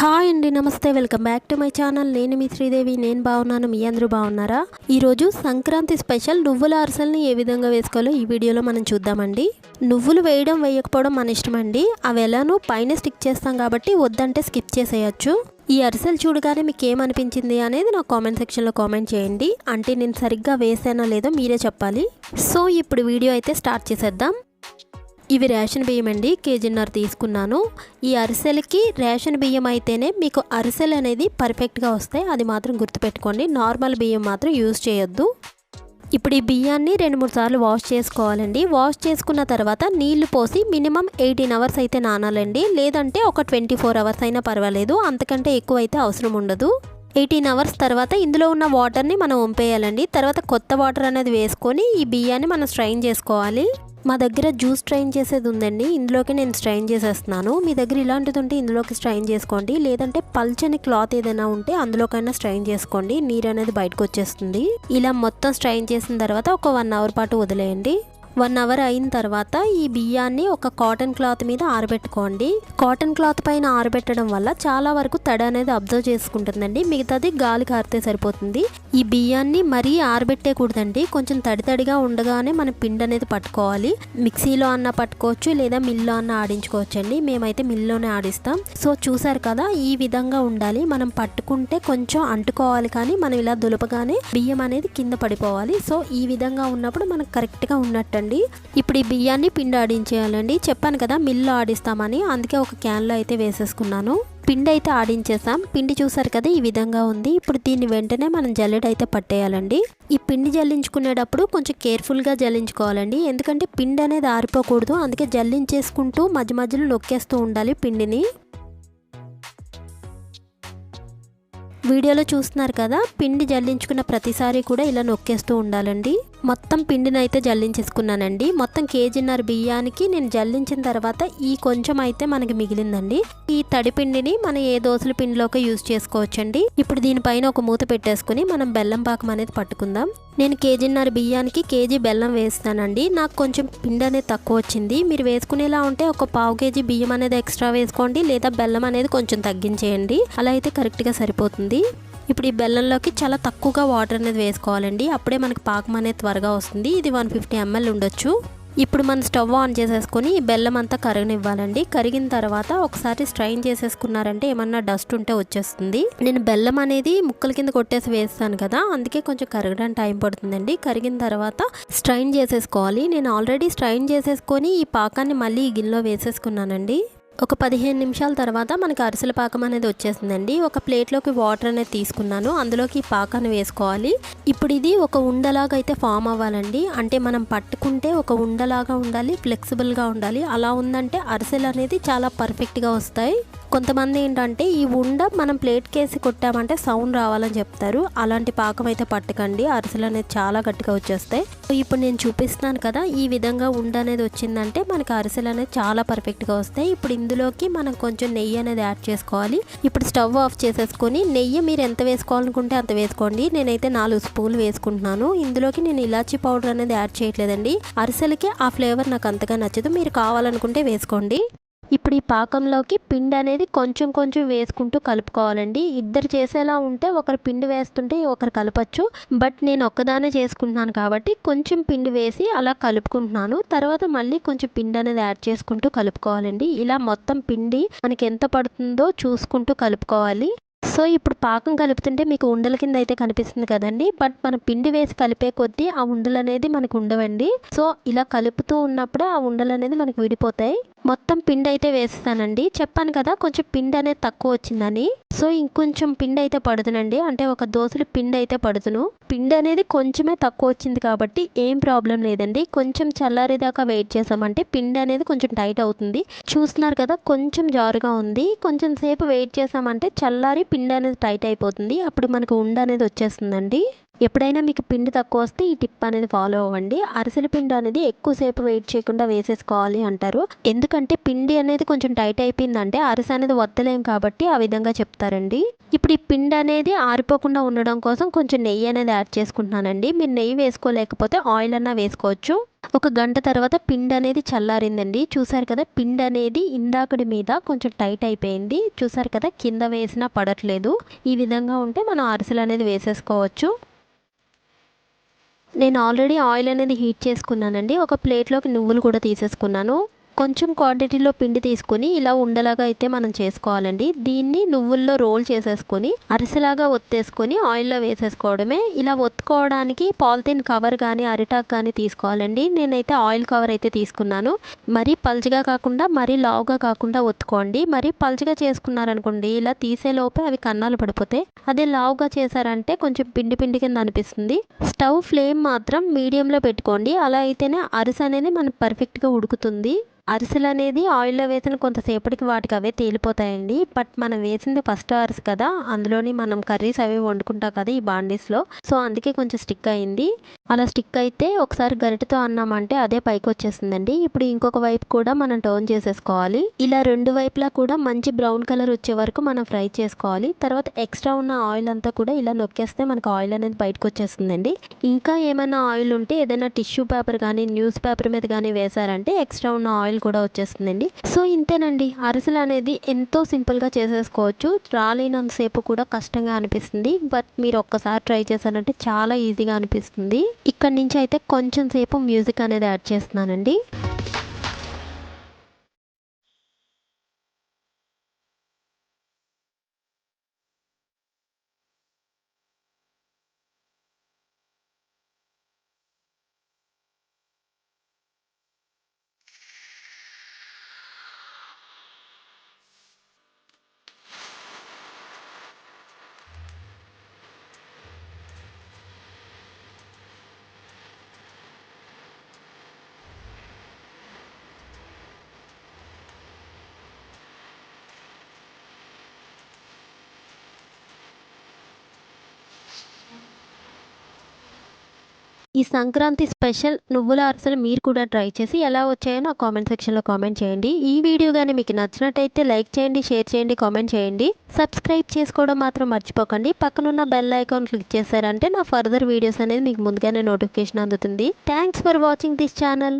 Hi అండి నమస్తే. Welcome back to my channel. నేను మీ శ్రీదేవి. నేను బాగున్నాను. మీ అందరూ బాగున్నారా? ఈరోజు సంక్రాంతి స్పెషల్ నువ్వుల అరసల్ని ఏ విధంగా వేసుకోవాలో ఈ వీడియోలో మనం చూద్దామండి. నువ్వులు వేయడం వేయకపోవడం మన ఇష్టం అండి అవి ఎలానో పైన స్టిక్ చేస్తాం కాబట్టి వద్దంటే స్కిప్ చేసేయచ్చు. ఈ అరిసెలు చూడగానే మీకు ఏమనిపించింది అనేది నాకు కామెంట్ సెక్షన్లో కామెంట్ చేయండి. అంటే నేను సరిగ్గా వేసానా లేదో మీరే చెప్పాలి. సో ఇప్పుడు వీడియో అయితే స్టార్ట్ చేసేద్దాం. ఇవి రేషన్ బియ్యం అండి కేజీన్నర తీసుకున్నాను. ఈ అరిసెలకి రేషన్ బియ్యం అయితేనే మీకు అరిసెలు అనేది పర్ఫెక్ట్గా వస్తాయి. అది మాత్రం గుర్తుపెట్టుకోండి. నార్మల్ బియ్యం మాత్రం యూజ్ చేయొద్దు. ఇప్పుడు ఈ బియ్యాన్ని రెండు మూడు సార్లు వాష్ చేసుకోవాలండి. వాష్ చేసుకున్న తర్వాత నీళ్ళు పోసి మినిమం ఎయిటీన్ అవర్స్ అయితే నానాలండి. లేదంటే ఒక ట్వంటీ ఫోర్ అవర్స్ అయినా పర్వాలేదు. అంతకంటే ఎక్కువ అయితే అవసరం ఉండదు. ఎయిటీన్ అవర్స్ తర్వాత ఇందులో ఉన్న వాటర్ని మనం వంపేయాలండి తర్వాత కొత్త వాటర్ అనేది వేసుకొని ఈ బియ్యాన్ని మనం స్ట్రైన్ చేసుకోవాలి. మా దగ్గర జ్యూస్ స్ట్రైన్ చేసేది ఉందండి. ఇందులోకి నేను స్ట్రైన్ చేసేస్తున్నాను. మీ దగ్గర ఇలాంటిది ఉంటే ఇందులోకి స్ట్రైన్ చేసుకోండి. లేదంటే పల్చని క్లాత్ ఏదైనా ఉంటే అందులోకైనా స్ట్రైన్ చేసుకోండి. నీరు అనేది బయటకు వచ్చేస్తుంది. ఇలా మొత్తం స్ట్రైన్ చేసిన తర్వాత ఒక వన్ అవర్ పాటు వదిలేయండి. వన్ అవర్ అయిన తర్వాత ఈ బియ్యాన్ని ఒక కాటన్ క్లాత్ మీద ఆరబెట్టుకోండి. కాటన్ క్లాత్ పైన ఆరబెట్టడం వల్ల చాలా వరకు తడి అనేది అబ్జర్వ్ చేసుకుంటుందండి. మిగతాది గాలి కారితే సరిపోతుంది. ఈ బియ్యాన్ని మరీ ఆరబెట్టేకూడదండి. కొంచెం తడి తడిగా ఉండగానే మనం పిండి అనేది పట్టుకోవాలి. మిక్సీలో అన్న పట్టుకోవచ్చు లేదా మిల్లో అన్న ఆడించుకోవచ్చు అండి మేమైతే మిల్లోనే ఆడిస్తాం. సో చూసారు కదా ఈ విధంగా ఉండాలి. మనం పట్టుకుంటే కొంచెం అంటుకోవాలి కానీ మనం ఇలా దులపగానే బియ్యం అనేది కింద పడిపోవాలి. సో ఈ విధంగా ఉన్నప్పుడు మనకు కరెక్ట్గా ఉన్నట్టండి. ఇప్పుడు ఈ బియ్యాన్ని పిండి ఆడించేయాలండి. చెప్పాను కదా మిల్లు ఆడిస్తామని అందుకే ఒక క్యాన్లో అయితే వేసేసుకున్నాను. పిండి అయితే ఆడించేసాం. పిండి చూసారు కదా ఈ విధంగా ఉంది. ఇప్పుడు దీన్ని వెంటనే మనం జల్లెడ అయితే పట్టేయాలండి. ఈ పిండి జల్లించుకునేటప్పుడు కొంచెం కేర్ఫుల్గా జల్లించుకోవాలండి. ఎందుకంటే పిండి అనేది ఆరిపోకూడదు. అందుకే జల్లించేసుకుంటూ మధ్య మధ్యలో నొక్కేస్తూ ఉండాలి పిండిని. వీడియోలో చూస్తున్నారు కదా పిండి జల్లించుకున్న ప్రతిసారి కూడా ఇలా నొక్కేస్తూ ఉండాలండి. మొత్తం పిండిని అయితే జల్లించేసుకున్నానండి. మొత్తం కేజీన్నర బియ్యానికి నేను జల్లించిన తర్వాత ఈ కొంచెం అయితే మనకి మిగిలిందండి. ఈ తడి పిండిని మనం ఏ దోశల పిండిలోకి యూజ్ చేసుకోవచ్చండి. ఇప్పుడు దీనిపైన ఒక మూత పెట్టేసుకుని మనం బెల్లం పాకం అనేది పట్టుకుందాం. నేను కేజీన్నర బియ్యానికి కేజీ బెల్లం వేస్తానండి నాకు కొంచెం పిండి అనేది తక్కువ వచ్చింది. మీరు వేసుకునేలా ఉంటే ఒక పావు కేజీ బియ్యం అనేది ఎక్స్ట్రా వేసుకోండి. లేదా బెల్లం అనేది కొంచెం తగ్గించేయండి. అలా అయితే కరెక్ట్గా సరిపోతుంది. ఇప్పుడు ఈ బెల్లంలోకి చాలా తక్కువగా వాటర్ అనేది వేసుకోవాలండి. అప్పుడే మనకి పాకం అనేది త్వరగా వస్తుంది. ఇది వన్ ఫిఫ్టీ ఎంఎల్ ఉండొచ్చు. ఇప్పుడు మనం స్టవ్ ఆన్ చేసేసుకొని ఈ బెల్లం అంతా కరగనివ్వాలండి. కరిగిన తర్వాత ఒకసారి స్ట్రైన్ చేసేసుకున్నారంటే ఏమన్నా డస్ట్ ఉంటే వచ్చేస్తుంది. నేను బెల్లం అనేది ముక్కల కింద కొట్టేసి వేస్తాను కదా అందుకే కొంచెం కరగడానికి టైం పడుతుందండి. కరిగిన తర్వాత స్ట్రైన్ చేసేసుకోవాలి. నేను ఆల్రెడీ స్ట్రైన్ చేసేసుకొని ఈ పాకాన్ని మళ్ళీ ఈ గిన్నెలో వేసేసుకున్నానండి. ఒక పదిహేను నిమిషాల తర్వాత మనకి అరిసెల పాకం అనేది వచ్చేసిందండి. ఒక ప్లేట్లోకి వాటర్ అనేది తీసుకున్నాను. అందులోకి ఈ పాకాన్ని వేసుకోవాలి. ఇప్పుడు ఇది ఒక ఉండలాగా అయితే ఫామ్ అవ్వాలండి. అంటే మనం పట్టుకుంటే ఒక ఉండలాగా ఉండాలి ఫ్లెక్సిబుల్గా ఉండాలి. అలా ఉందంటే అరిసెలు అనేది చాలా పర్ఫెక్ట్గా వస్తాయి. కొంతమంది ఏంటంటే ఈ ఉండ మనం ప్లేట్ కేసి కొట్టామంటే సౌండ్ రావాలని చెప్తారు. అలాంటి పాకం అయితే పట్టకండి. అరిసెలు అనేది చాలా గట్టిగా వచ్చేస్తాయి. ఇప్పుడు నేను చూపిస్తున్నాను కదా ఈ విధంగా ఉండ అనేది వచ్చిందంటే మనకి అరిసెలు అనేది చాలా పర్ఫెక్ట్గా వస్తాయి. ఇప్పుడు ఇందులోకి మనం కొంచెం నెయ్యి అనేది యాడ్ చేసుకోవాలి. ఇప్పుడు స్టవ్ ఆఫ్ చేసేసుకొని నెయ్యి మీరు ఎంత వేసుకోవాలనుకుంటే అంత వేసుకోండి. నేనైతే నాలుగు స్పూన్లు వేసుకుంటున్నాను. ఇందులోకి నేను ఇలాచీ పౌడర్ అనేది యాడ్ చేయట్లేదండి. అరిసెలకి ఆ ఫ్లేవర్ నాకు అంతగా నచ్చదు. మీరు కావాలనుకుంటే వేసుకోండి. ఇప్పుడు ఈ పాకంలోకి పిండి అనేది కొంచెం కొంచెం వేసుకుంటూ కలుపుకోవాలండి. ఇద్దరు చేసేలా ఉంటే ఒకరు పిండి వేస్తుంటే ఒకరు కలపచ్చు. బట్ నేను ఒక్కదానే చేసుకుంటున్నాను కాబట్టి కొంచెం పిండి వేసి అలా కలుపుకుంటున్నాను. తర్వాత మళ్ళీ కొంచెం పిండి అనేది యాడ్ చేసుకుంటూ కలుపుకోవాలండి. ఇలా మొత్తం పిండి మనకి ఎంత పడుతుందో చూసుకుంటూ కలుపుకోవాలి. సో ఇప్పుడు పాకం కలుపుతుంటే మీకు ఉండల కింద అయితే కనిపిస్తుంది కదండి. బట్ మనం పిండి వేసి కలిపే కొద్దీ ఆ ఉండలు అనేది మనకు ఉండవండి. సో ఇలా కలుపుతూ ఉన్నప్పుడు ఆ ఉండలు అనేది మనకు విడిపోతాయి. మొత్తం పిండి అయితే వేస్తానండి. చెప్పాను కదా కొంచెం పిండి అనేది తక్కువ వచ్చిందని. సో ఇంకొంచెం పిండి అయితే పడుతునండి అంటే ఒక దోశలు పిండి అయితే పడుతును. పిండి అనేది కొంచెమే తక్కువ వచ్చింది కాబట్టి ఏం ప్రాబ్లం లేదండి. కొంచెం చల్లారేదాకా వెయిట్ చేసామంటే పిండి అనేది కొంచెం టైట్ అవుతుంది. చూస్తున్నారు కదా కొంచెం జారుగా ఉంది. కొంచెం సేపు వెయిట్ చేసామంటే చల్లారి పిండి అనేది టైట్ అయిపోతుంది. అప్పుడు మనకు ఉండ అనేది వచ్చేస్తుందండి. ఎప్పుడైనా మీకు పిండి తక్కువ వస్తే ఈ టిప్ అనేది ఫాలో అవ్వండి. అరిసెల పిండి అనేది ఎక్కువసేపు వెయిట్ చేయకుండా వేసేసుకోవాలి అంటారు. ఎందుకంటే పిండి అనేది కొంచెం టైట్ అయిపోయిందంటే అరిసె అనేది వద్దలేం కాబట్టి ఆ విధంగా చెప్తారండి. ఇప్పుడు ఈ పిండి అనేది ఆరిపోకుండా ఉండడం కోసం కొంచెం నెయ్యి అనేది యాడ్ చేసుకుంటున్నానండి. మీరు నెయ్యి వేసుకోలేకపోతే ఆయిల్ అన్నా వేసుకోవచ్చు. ఒక గంట తర్వాత పిండి అనేది చల్లారిందండి. చూసారు కదా పిండి అనేది ఇందాకడి మీద కొంచెం టైట్ అయిపోయింది. చూసారు కదా కింద వేసినా పడట్లేదు. ఈ విధంగా ఉంటే మనం అరిసెలు అనేది వేసేసుకోవచ్చు. నేను ఆల్రెడీ ఆయిల్ అనేది హీట్ చేసుకున్నానండి. ఒక ప్లేట్లోకి నువ్వులు కూడా తీసేసుకున్నాను. కొంచెం క్వాంటిటీలో పిండి తీసుకొని ఇలా ఉండలాగా అయితే మనం చేసుకోవాలండి. దీన్ని నువ్వుల్లో రోల్ చేసేసుకొని అరిసెలాగా ఒత్తేసుకొని ఆయిల్లో వేసేసుకోవడమే. ఇలా ఒత్తుకోవడానికి పాలిథిన్ కవర్ కానీ అరిటాక్ కానీ తీసుకోవాలండి. నేనైతే ఆయిల్ కవర్ అయితే తీసుకున్నాను. మరీ పల్చగా కాకుండా మరీ లావుగా కాకుండా ఒత్తుకోండి. మరీ పల్చగా చేసుకున్నారనుకోండి ఇలా తీసేలోపే అవి కన్నాలు పడిపోతాయి. అదే లావుగా చేశారంటే కొంచెం పిండి పిండి కింద అనిపిస్తుంది. స్టవ్ ఫ్లేమ్ మాత్రం మీడియంలో పెట్టుకోండి. అలా అయితేనే అరిసె అనేది మనకు పర్ఫెక్ట్గా ఉడుకుతుంది. అరిసెలు అనేది ఆయిల్లో వేసిన కొంతసేపటికి వాటికి అవే తేలిపోతాయండి. బట్ మనం వేసింది ఫస్ట్ అరిసె కదా అందులోని మనం కర్రీస్ అవి వండుకుంటాం కదా ఈ బాండీస్లో. సో అందుకే కొంచెం స్టిక్ అయింది. అలా స్టిక్ అయితే ఒకసారి గరిటతో అన్నామంటే అదే పైకి వచ్చేసిందండి ఇప్పుడు ఇంకొక వైపు కూడా మనం టర్న్ చేసేసుకోవాలి. ఇలా రెండు వైపులా కూడా మంచి బ్రౌన్ కలర్ వచ్చే వరకు మనం ఫ్రై చేసుకోవాలి. తర్వాత ఎక్స్ట్రా ఉన్న ఆయిల్ అంతా కూడా ఇలా నొక్కేస్తే మనకు ఆయిల్ అనేది బయటకు వచ్చేస్తుందండి ఇంకా ఏమైనా ఆయిల్ ఉంటే ఏదైనా టిష్యూ పేపర్ కానీ న్యూస్ పేపర్ మీద కానీ వేసారంటే ఎక్స్ట్రా ఉన్న ఆయిల్ కూడా వచ్చేస్తుందండి. సో ఇంతేనండి. అరిసెలు అనేది ఎంతో సింపుల్గా చేసేసుకోవచ్చు. రాలేనంతసేపు కూడా కష్టంగా అనిపిస్తుంది. బట్ మీరు ఒక్కసారి ట్రై చేశారంటే చాలా ఈజీగా అనిపిస్తుంది. ఇక్కడ నుంచి అయితే కొంచెం సేపు మ్యూజిక్ అనేది యాడ్ చేస్తున్నానండి. ఈ సంక్రాంతి స్పెషల్ నువ్వుల అరసలు మీరు కూడా ట్రై చేసి ఎలా వచ్చాయో నా కామెంట్ సెక్షన్లో కామెంట్ చేయండి. ఈ వీడియో కానీ మీకు నచ్చినట్టయితే లైక్ చేయండి షేర్ చేయండి కామెంట్ చేయండి. సబ్స్క్రైబ్ చేసుకోవడం మాత్రం మర్చిపోకండి. పక్కనున్న బెల్ ఐకాన్ క్లిక్ చేశారంటే నా ఫర్దర్ వీడియోస్ అనేది మీకు ముందుగానే నోటిఫికేషన్ అందుతుంది. Thanks for watching this channel